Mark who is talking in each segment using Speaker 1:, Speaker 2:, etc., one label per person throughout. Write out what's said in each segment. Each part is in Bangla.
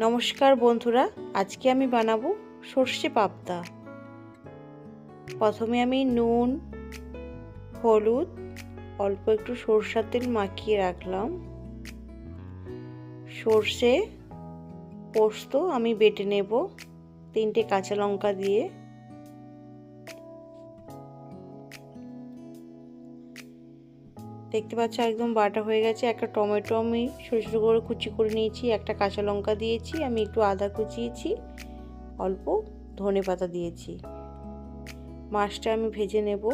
Speaker 1: নমস্কার বন্ধুরা, আজকে আমি বানাবো সর্ষে পাবদা। প্রথমে আমি নুন, হলুদ, অল্প একটু সর্ষার তেল মাখিয়ে রাখলাম। সর্ষে পোস্ত আমি বেটে নেব তিনটে কাঁচা লঙ্কা দিয়ে। দেখতে পাচ্ছ একদম বাটা হয়ে গেছে। একটা টমেটো আমি ছোটো ছোটো করে কুচি করে নিয়েছি, একটা কাঁচা লঙ্কা দিয়েছি, আমি একটু আদা কুচিয়েছি, অল্প ধনে পাতা দিয়েছি। মাছটা আমি ভেজে নেব।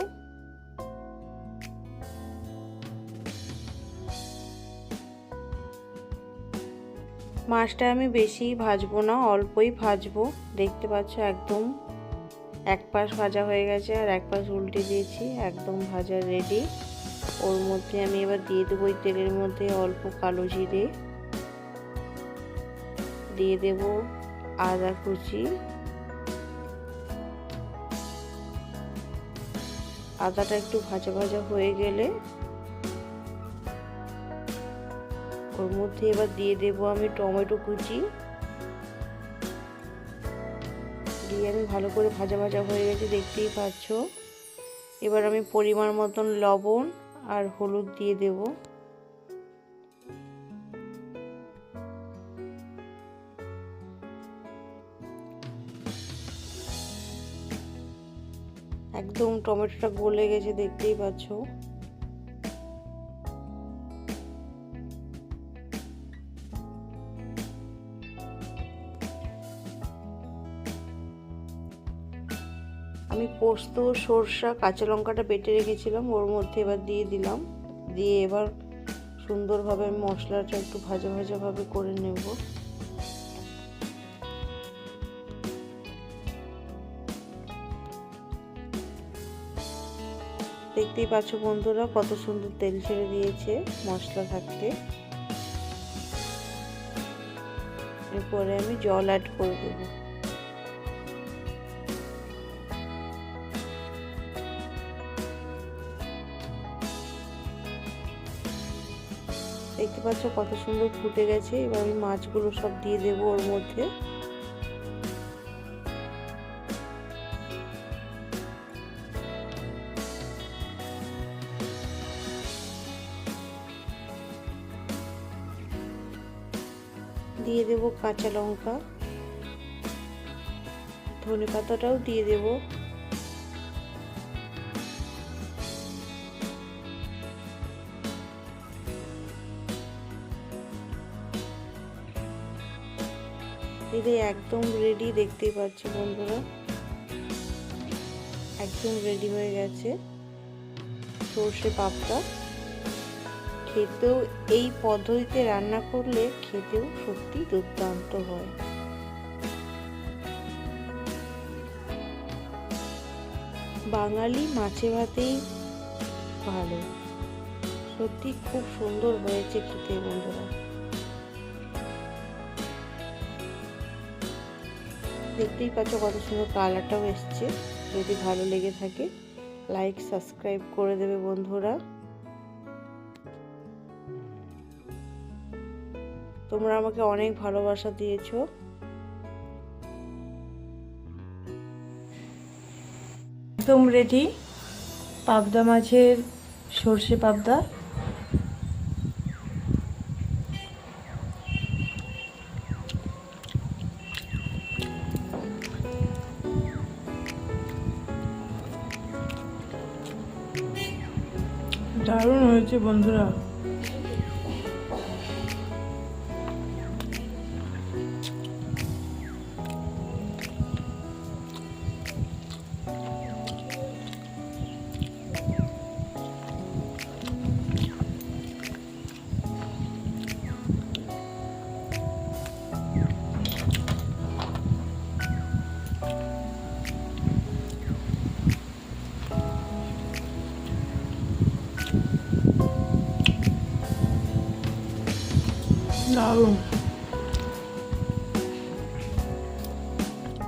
Speaker 1: মাছটা আমি বেশি ভাজবো না, অল্পই ভাজবো। দেখতে পাচ্ছ একদম এক পাশ ভাজা হয়ে গেছে আর এক পাশ উল্টে দিয়েছি, একদম ভাজা রেডি ওর মধ্যে আমি এবার দিয়ে দেবো ওই তেলের মধ্যে অল্প কালো জিরে। দিয়ে দেব আদা কুচি। আদাটা একটু ভাজা ভাজা হয়ে গেলে ওর মধ্যে এবার দিয়ে দেব আমি টমেটো কুচি। দিয়ে আমি ভালো করে ভাজা ভাজা হয়ে গেছে, দেখতেই পাচ্ছ। এবার আমি পরিমাণ মতন লবণ আর হলুদ দিয়ে দেব। একদম টমেটোটা গলে গেছে দেখতেই পাচ্ছ। আমি পোস্ত, সরষা, কাঁচা লঙ্কাটা বেটে রেখেছিলাম, ওর মধ্যে এবার দিয়ে দিলাম। দিয়ে এবার সুন্দরভাবে আমি মশলাটা একটু ভাজা ভাজাভাবে করে নেব। দেখতেই পাচ্ছ বন্ধুরা, কত সুন্দর তেল ছেড়ে দিয়েছে মশলা থাকতে। এরপরে আমি জল অ্যাড করে দেবো। দেখতে পাচ্ছ কত সুন্দর ফুটে গেছে। এবার আমি মাছগুলো সব দিয়ে দেবো ওর মধ্যে। দিয়ে দেব কাঁচা লঙ্কা। ধনে পাতাটাও দিয়ে দেবো। দিদি একদম রেডি দেখতেই পাচ্ছি বন্ধুরা। একদম রেডি হয়ে গেছে সর্ষে পাপটা। খেতেও এই পদ্ধতিতে রান্না করলে খেতেও সত্যি দুর্দান্ত হয়। বাঙালি মাছে ভাতেই ভালো। সত্যি খুব সুন্দর হয়েছে খেতে বন্ধুরা। দেখতেই পাচ্ছ কত সুন্দর কালারটাও এসছে। যদি ভালো লেগে থাকে লাইক সাবস্ক্রাইব করে দেবে বন্ধুরা। তোমরা আমাকে অনেক ভালোবাসা দিয়েছ।
Speaker 2: একদম রেডি পাবদা মাছের সর্ষে পাবদা। দারুণ হয়েছে বন্ধুরা No.